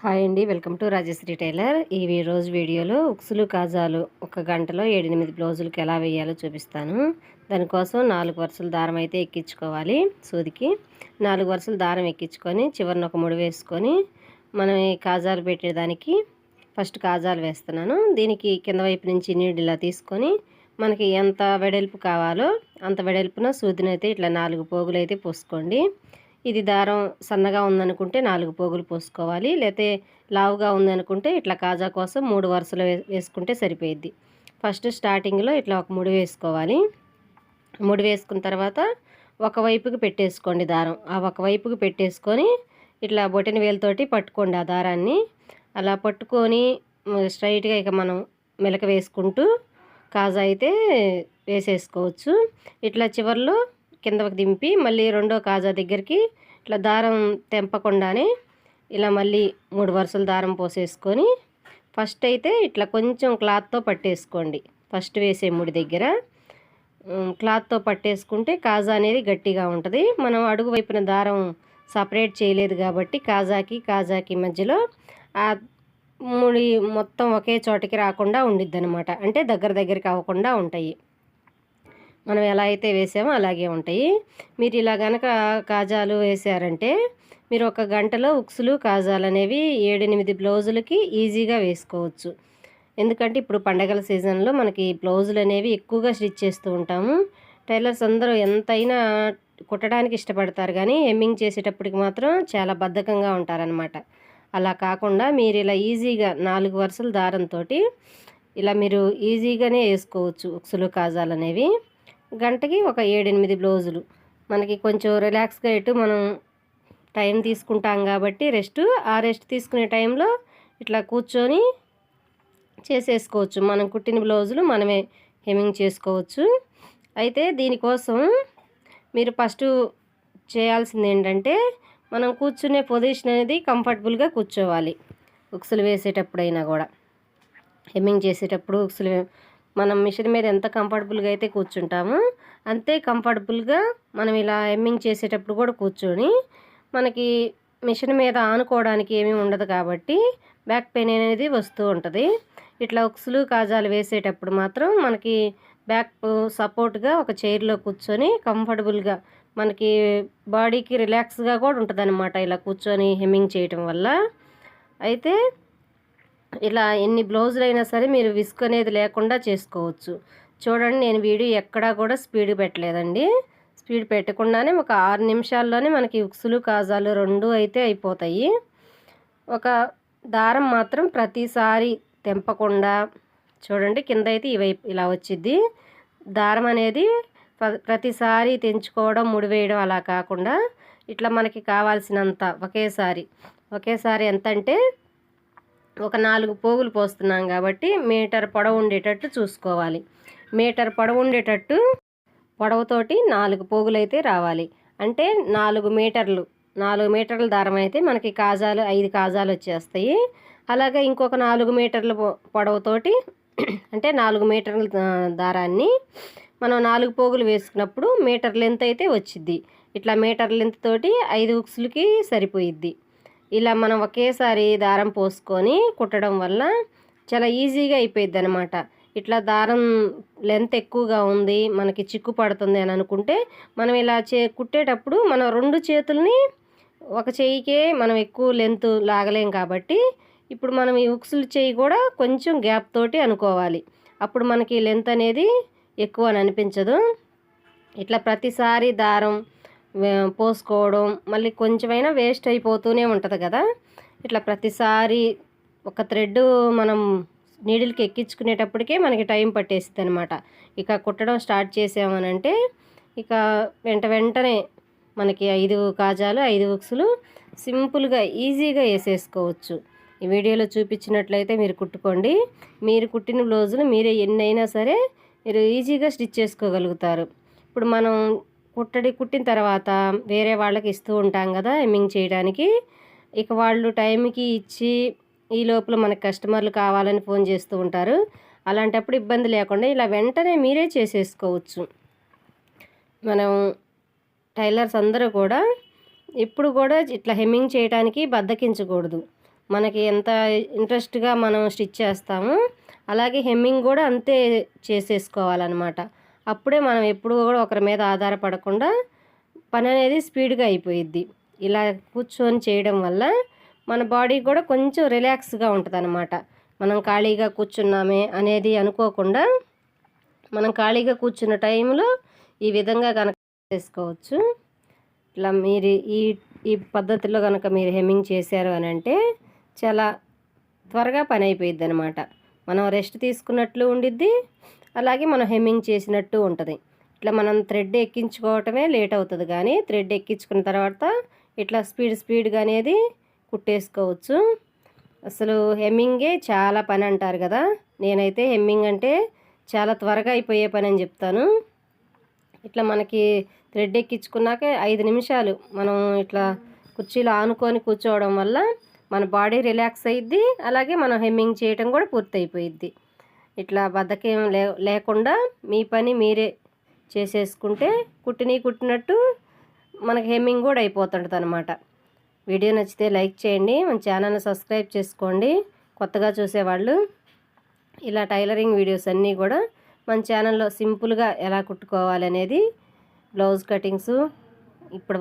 Hi అండి welcome to Rajshri tailor. ఈ రోజు వీడియోలో ఉక్సులు కాజాలు ఒక గంటలో ఏడెనిమిది బ్లౌజులకి ఎలా వేయాలో చూపిస్తాను. దానికోసం నాలుగు వరుసలు దారం అయితే ఎక్కించుకోవాలి సూదికి. నాలుగు వరుసలు దారం ఎక్కించుకొని చివరిన ఒక ముడి వేసుకొని మనం ఈ కాజాలు పెట్టేదానికి ఫస్ట్ కాజాలు వేస్తున్నాను. దీనికి కింద వైపు నుంచి నీళ్ళు ఇలా తీసుకొని మనకి ఎంత వెడల్పు కావాలో అంత వెడల్పున సూదినైతే ఇట్లా నాలుగు పోగులు అయితే పోసుకోండి. ఇది దారం సన్నగా ఉందనుకుంటే నాలుగు పోగులు పోసుకోవాలి లేతే లావుగా ఉందనుకుంటే ఇట్లా కాజా కోసం మూడు వరుసలు వే- వేసుకుంటే సరిపోయిద్ది. ఫస్ట్ స్టార్టింగ్లో ఇట్లా ఒక ముడి వేసుకోవాలి. ముడి వేసుకున్న తర్వాత ఒక వైపుకి పెట్టేసుకోండి దారం. ఆ ఒక వైపుకి పెట్టేసుకొని ఇట్లా బొటన వేలుతోటి పట్టుకోండి ఆ దారాన్ని. అలా పట్టుకొని స్ట్రైట్గా ఇక మనం మెలక వేసుకుంటూ కాజా అయితే వేసేసుకోవచ్చు. ఇట్లా చివర్లో కిందకి దింపి మళ్ళీ రెండో కాజా దగ్గరికి ఇట్లా దారం తెంపకుండానే ఇలా మళ్ళీ మూడు వరుసలు దారం పోసేసుకొని ఫస్ట్ అయితే ఇట్లా కొంచెం క్లాత్తో పట్టేసుకోండి. ఫస్ట్ వేసే ముడి దగ్గర. క్లాత్తో పట్టేసుకుంటే కాజా అనేది గట్టిగా ఉంటుంది. మనం అడుగు వైపున దారం సపరేట్ చేయలేదు కాబట్టి కాజాకి కాజాకి మధ్యలో ఆ ముడి మొత్తం ఒకే చోటకి రాకుండా ఉండిద్ది అనమాట అంటే దగ్గర దగ్గరికి అవ్వకుండా ఉంటాయి. మనం ఎలా అయితే వేసామో అలాగే ఉంటాయి. మీరు ఇలా గనక కాజాలు వేసారంటే మీరు ఒక గంటలో ఉక్సులు కాజాలు అనేవి ఏడెనిమిది బ్లౌజులకి ఈజీగా వేసుకోవచ్చు. ఎందుకంటే ఇప్పుడు పండగల సీజన్లో మనకి బ్లౌజులు అనేవి ఎక్కువగా స్టిచ్ చేస్తూ ఉంటాము. టైలర్స్ అందరూ ఎంతైనా కుట్టడానికి ఇష్టపడతారు కానీ హెమ్మింగ్ చేసేటప్పటికి మాత్రం చాలా బద్ధకంగా ఉంటారనమాట అలా కాకుండా మీరు ఇలా ఈజీగా నాలుగు వరుసల దారంతో ఇలా మీరు ఈజీగానే వేసుకోవచ్చు ఉక్సులు కాజాలు అనేవి. గంటకి ఒక ఏడెనిమిది బ్లౌజులు. మనకి కొంచెం రిలాక్స్గా ఇటు మనం టైం తీసుకుంటాం కాబట్టి రెస్ట్ ఆ రెస్ట్ తీసుకునే టైంలో ఇట్లా కూర్చొని చేసేసుకోవచ్చు. మనం కుట్టిన బ్లౌజులు మనమే హెమింగ్ చేసుకోవచ్చు. అయితే దీనికోసం మీరు ఫస్ట్ చేయాల్సింది ఏంటంటే మనం కూర్చునే పొజిషన్ అనేది కంఫర్టబుల్గా కూర్చోవాలి. ఉక్సులు వేసేటప్పుడైనా కూడా. హెమ్మింగ్ చేసేటప్పుడు ఉక్సులు మనం మిషన్ మీద ఎంత కంఫర్టబుల్గా అయితే కూర్చుంటామో అంతే కంఫర్టబుల్గా మనం ఇలా హెమ్మింగ్ చేసేటప్పుడు కూడా కూర్చొని మనకి మిషన్ మీద ఆనుకోవడానికి ఏమీ ఉండదు కాబట్టి బ్యాక్ పెయిన్ అనేది వస్తూ ఉంటుంది. ఇట్లా ఉక్సులు కాజాలు వేసేటప్పుడు మాత్రం మనకి బ్యాక్ సపోర్ట్గా ఒక చైర్లో కూర్చొని కంఫర్టబుల్గా మనకి బాడీకి రిలాక్స్గా కూడా ఉంటుంది ఇలా కూర్చొని హెమ్మింగ్ చేయటం వల్ల. అయితే ఇలా ఎన్ని బ్లౌజులు అయినా సరే మీరు విసుగు అనేది లేకుండా చేసుకోవచ్చు. చూడండి నేను వీడియో ఎక్కడా కూడా స్పీడ్ పెట్టలేదండి. స్పీడ్ పెట్టకుండానే ఒక ఆరు నిమిషాల్లోనే మనకి ఉక్సులు కాజాలు రెండు అయితే అయిపోతాయి. ఒక దారం మాత్రం ప్రతిసారి తెంపకుండా చూడండి కింద అయితే ఇవైపు ఇలా వచ్చింది దారం అనేది ప్రతిసారి తెంచుకోవడం ముడివేయడం అలా కాకుండా ఇట్లా మనకి కావాల్సినంత ఒకేసారి. ఒకేసారి ఎంత అంటే ఒక నాలుగు పోగులు పోస్తున్నాం కాబట్టి మీటర్ పొడవు ఉండేటట్టు చూసుకోవాలి. మీటర్ పొడవు ఉండేటట్టు పొడవుతోటి నాలుగు పోగులు అయితే రావాలి. అంటే నాలుగు మీటర్లు నాలుగు మీటర్ల దారం అయితే మనకి కాజాలు ఐదు కాజాలు వచ్చేస్తాయి. అలాగే ఇంకొక నాలుగు మీటర్ల పొడవుతోటి అంటే నాలుగు మీటర్ల దారాన్ని మనం నాలుగు పోగులు వేసుకున్నప్పుడు మీటర్ లెంత్ అయితే వచ్చిద్ది. ఇట్లా మీటర్ లెంత్ తోటి ఐదు ఉక్సులకి సరిపోయిద్ది. ఇలా మనం ఒకేసారి దారం పోసుకొని కుట్టడం వల్ల చాలా ఈజీగా అయిపోయింది అనమాట ఇట్లా దారం లెంత్ ఎక్కువగా ఉంది మనకి చిక్కు పడుతుంది అని అనుకుంటే మనం ఇలా చే కుట్టేటప్పుడు మనం రెండు చేతుల్ని ఒక చెయ్యికే మనం ఎక్కువ లెంత్ లాగలేం కాబట్టి ఇప్పుడు మనం ఈ ఉక్సులు చెయ్యి కూడా కొంచెం గ్యాప్ తోటి అనుకోవాలి. అప్పుడు మనకి లెంత్ అనేది ఎక్కువ అని అనిపించదు. ఇట్లా ప్రతిసారి దారం పోసుకోవడం మళ్ళీ కొంచెమైనా వేస్ట్ అయిపోతూనే ఉంటుంది కదా. ఇట్లా ప్రతిసారి ఒక థ్రెడ్ మనం నీడిల్కి ఎక్కించుకునేటప్పటికే మనకి టైం పట్టేస్తుంది అనమాట ఇక కుట్టడం స్టార్ట్ చేసామనంటే ఇక వెంట వెంటనే మనకి ఐదు కాజాలు ఐదు ఉక్సులు సింపుల్గా ఈజీగా వేసేసుకోవచ్చు. ఈ వీడియోలో చూపించినట్లయితే మీరు కుట్టుకోండి. మీరు కుట్టిన బ్లౌజులు మీరే ఎన్ని అయినా సరే మీరు ఈజీగా స్టిచ్ చేసుకోగలుగుతారు. ఇప్పుడు మనం కుట్టడి కుట్టిన తర్వాత వేరే వాళ్ళకి ఇస్తూ ఉంటాం కదా ఎమ్మింగ్ చేయడానికి. ఇక వాళ్ళు టైంకి ఇచ్చి ఈ లోపల మనకి కస్టమర్లు కావాలని ఫోన్ చేస్తూ ఉంటారు. అలాంటప్పుడు ఇబ్బంది లేకుండా ఇలా వెంటనే మీరే చేసేసుకోవచ్చు. మనం టైలర్స్ అందరూ కూడా ఇప్పుడు కూడా ఇట్లా హెమ్మింగ్ చేయడానికి బద్దకించకూడదు. మనకి ఎంత ఇంట్రెస్ట్గా మనం స్టిచ్ చేస్తామో అలాగే హెమ్మింగ్ కూడా అంతే చేసేసుకోవాలన్నమాట. అప్పుడే మనం ఎప్పుడు కూడా ఒకరి మీద ఆధారపడకుండా పని అనేది స్పీడ్గా అయిపోయిద్ది. ఇలా కూర్చొని చేయడం వల్ల మన బాడీ కూడా కొంచెం రిలాక్స్గా ఉంటుంది అనమాట మనం ఖాళీగా కూర్చున్నామే అనేది అనుకోకుండా మనం ఖాళీగా కూర్చున్న టైంలో ఈ విధంగా కనుక చేసుకోవచ్చు. ఇట్లా మీరు ఈ ఈ పద్ధతిలో కనుక మీరు హెమ్మింగ్ చేశారు అని అంటే చాలా త్వరగా పని అయిపోయిద్ది అనమాట మనం రెస్ట్ తీసుకున్నట్లు ఉండిద్ది అలాగే మనం హెమ్మింగ్ చేసినట్టు ఉంటుంది. ఇట్లా మనం థ్రెడ్ ఎక్కించుకోవటమే లేట్ అవుతుంది కానీ థ్రెడ్ ఎక్కించుకున్న తర్వాత ఇట్లా స్పీడ్ స్పీడ్గా అనేది కుట్టేసుకోవచ్చు. అసలు హెమ్మింగే చాలా పని అంటారు కదా. నేనైతే హెమ్మింగ్ అంటే చాలా త్వరగా అయిపోయే పని అని చెప్తాను. ఇట్లా మనకి థ్రెడ్ ఎక్కించుకున్నాక ఐదు నిమిషాలు మనం ఇట్లా కుర్చీలో ఆనుకొని కూర్చోవడం వల్ల మన బాడీ రిలాక్స్ అయ్యిద్ది అలాగే మనం హెమ్మింగ్ చేయటం కూడా పూర్తి అయిపోయిద్ది ఇట్లా బద్దకేం లే లేకుండా మీ పని మీరే చేసేసుకుంటే కుట్టిని కుట్టినట్టు మనకి హెమ్మింగ్ కూడా అయిపోతుంటుంది అనమాట వీడియో నచ్చితే లైక్ చేయండి మన ఛానల్ని సబ్స్క్రైబ్ చేసుకోండి. కొత్తగా చూసేవాళ్ళు ఇలా టైలరింగ్ వీడియోస్ అన్నీ కూడా మన ఛానల్లో సింపుల్గా ఎలా కుట్టుకోవాలి అనేది బ్లౌజ్ కటింగ్స్ ఇప్పుడు